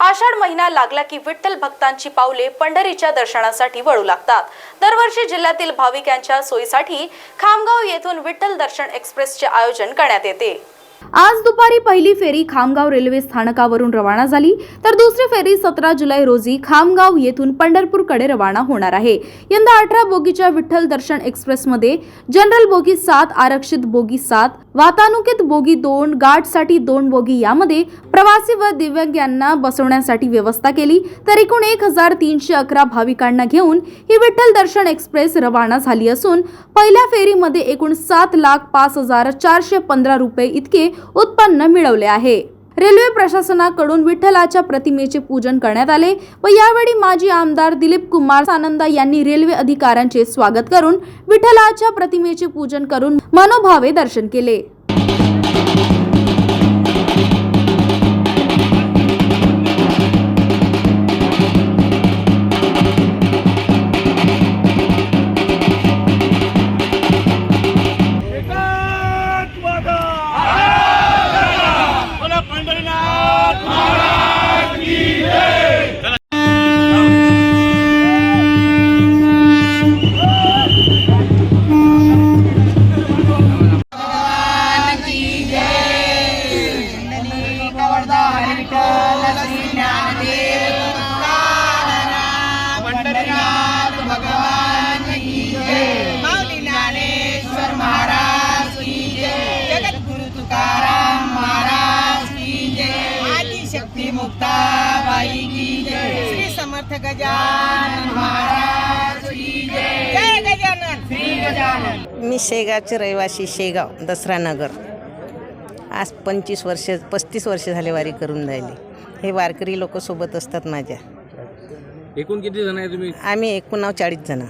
आषाढ महिना लागला की विठ्ठल भक्तांची पावले पंढरीच्या दर्शनासाठी वळू लागतात. दरवर्षी जिल्ह्यातील भाविकांच्या सोयीसाठी खामगाव येथून विठ्ठल दर्शन एक्सप्रेसचे आयोजन करण्यात येते. आज दुपारी पहिली फेरी खामगाव रेल्वे स्थानकावरून रवाना झाली. तर दुसरी फेरी सतरा जुलै रोजी खामगाव येथून पंढरपूरकडे रवाना होणार आहे. यंदा अठरा बोगीच्या विठ्ठल दर्शन एक्सप्रेसमध्ये जनरल बोगी सात आरक्षित बोगी सात वातानुकित बोगी दोन गाठसाठी दोन बोगी यामध्ये प्रवासी व दिव्यांगांना बसवण्यासाठी व्यवस्था केली तर एकूण एक हजार तीनशे अकरा भाविकांना घेऊन ही विठ्ठल दर्शन एक्सप्रेस रवाना झाली असून पहिल्या फेरीमध्ये एकूण सात लाख पाच हजार चारशे पंधरा रुपये इतके उत्पन्न मिळवले आहे. रेल्वे प्रशासनाकडून विठ्ठलाच्या प्रतिमेचे पूजन करण्यात आले व यावेळी माजी आमदार दिलीप कुमार सानंदा यांनी रेल्वे अधिकाऱ्यांचे स्वागत करून विठ्ठलाच्या प्रतिमेचे पूजन करून मनोभावे दर्शन केले. शक्ती मुक्ताबाई की जय। श्री समर्थ गजानन महाराज की जय। जय गजानन। श्री गजानन। मी शेगावचे रहिवासी शेगाव दसरा नगर. आज पंचवीस वर्ष पस्तीस वर्ष झाले वारी करून राहिली. हे वारकरी लोक सोबत असतात माझ्या. एकूण किती जण आहे तुम्ही? आम्ही एकोणाव चाळीस जण.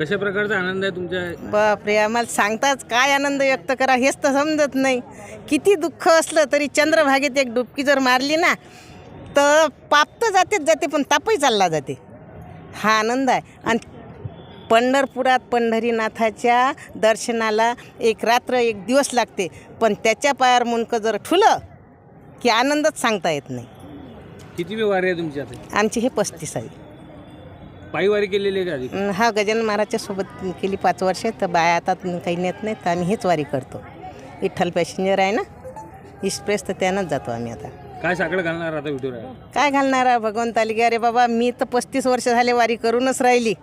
कशा प्रकारचा आनंद आहे तुमच्या? बापरे आम्हाला सांगताच काय आनंद व्यक्त करा हेच तर समजत नाही. किती दुःख असलं तरी चंद्रभागेत एक डुबकी जर मारली ना तर पाप तर जातेच जाते पण तापही चालला जाते. हा आनंद आहे. आणि पंढरपुरात पंढरीनाथाच्या दर्शनाला एक रात्र एक दिवस लागते. पण त्याच्या पायावर मुंडकं जर ठुलं की आनंदच सांगता येत नाही. किती वारी आहे तुमची आता? आमची हे पस्तीस आहे पायी वारी केलेली आहे का आधी? अं, हा गजानन महाराजच्या सोबत केली पाच वर्ष तर बाया आता काही नेत नाहीत तर आम्ही हेच वारी करतो. विठ्ठल पॅसेंजर आहे ना? एक्सप्रेस तर त्यानंच जातो आम्ही आता. काय साकडं घालणार आता विठुरा काय घालणार आहे? भगवंताली की अरे बाबा मी तर पस्तीस वर्ष झाले वारी करूनच राहिली.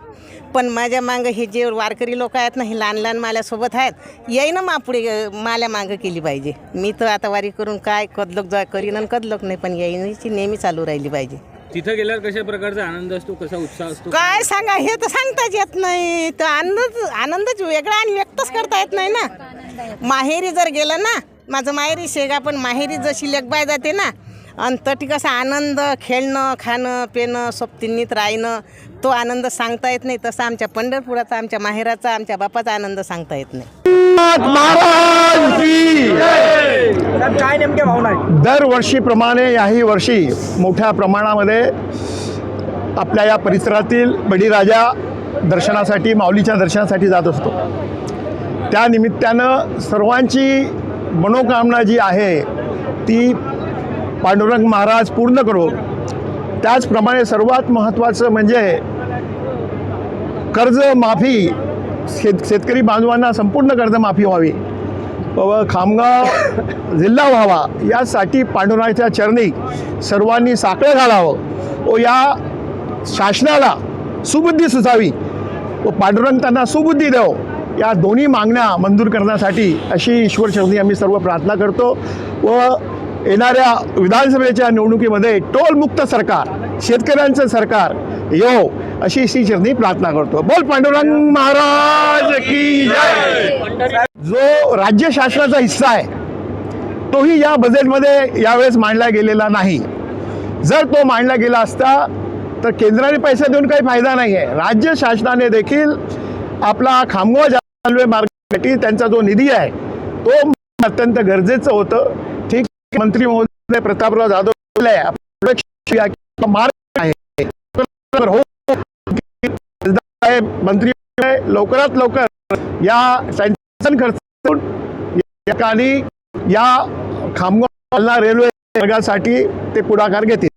पण माझ्या मागं हे जे वारकरी लोक आहेत ना हे लहान लहान माल्यासोबत आहेत याही ना मापुढे अं, माल्या मागं केली पाहिजे. मी तर आता वारी करून काय कदलोक जा करीन आणि कदलोक नाही पण यायची नेहमी चालू राहिली पाहिजे. तिथं गेल्यावर कशा प्रकारचा आनंद असतो कसा उत्साह असतो? काय सांगा हे तर सांगताच येत नाही. तर आनंद आनंदच वेगळा आणि व्यक्तच करता येत नाही ना. माहेरी जर गेलं ना माझं माहेरी शेगा पण माहेरी जशी लेखबाय जाते ना आणि तटी कसा आनंद खेळणं खाणं पिणं सोबतींनीत राहणं तो आनंद सांगता येत नाही. तसा आमच्या पंढरपुराचा आमच्या माहेराचा आमच्या बापाचा आनंद सांगता येत नाही. महाराज की काय नेमक्या भावना दरवर्षीप्रमाणे याही वर्षी मोठ्या प्रमाणामध्ये आपल्या या परिसरातील बळीराजा दर्शनासाठी माऊलीच्या दर्शनासाठी जात असतो. त्या निमित्तानं सर्वांची मनोकामना जी आहे ती पांडुरंग महाराज पूर्ण करो. त्याचप्रमाणे सर्वात महत्त्वाचं म्हणजे कर्जमाफी शेत शेतकरी बांधवांना संपूर्ण कर्जमाफी व्हावी. व खामगाव जिल्हा व्हावा यासाठी पांडुरायच्या चरणी सर्वांनी साखळं घालावं. व या शासनाला सुबुद्धी सुचावी. व पांडुरंग त्यांना सुबुद्धी द्यावं. या दोन्ही मागण्या मंजूर करण्यासाठी अशी ईश्वर चरणी आम्ही सर्व प्रार्थना करतो. व येणाऱ्या विधानसभेच्या निवडणुकीमध्ये टोलमुक्त सरकार शेतकऱ्यांचं सरकार यो अशी श्री चरणी प्रार्थना करतो. बोल पांडुरंग महाराज की जय! जो राज्य शासनाचा हिस्सा आहे तोही या बजेटमध्ये यावेळेस मांडला गेलेला नाही. जर तो मांडला गेला असता तर केंद्राने पैसे देऊन काही फायदा नाही आहे राज्य शासनाने देखील आपला खामगाव रेल्वे मार्गासाठी त्यांचा जो निधी आहे तो अत्यंत गरजेचं होतं. ठीक मंत्री महोदय प्रतापराव जाधव मार्ग आहे. हो, मंत्री लवकरात लवकर या सँक्शन खर्च या ठिकाणी या खामगाव रेल्वे मार्गासाठी ते पुढाकार घेतील.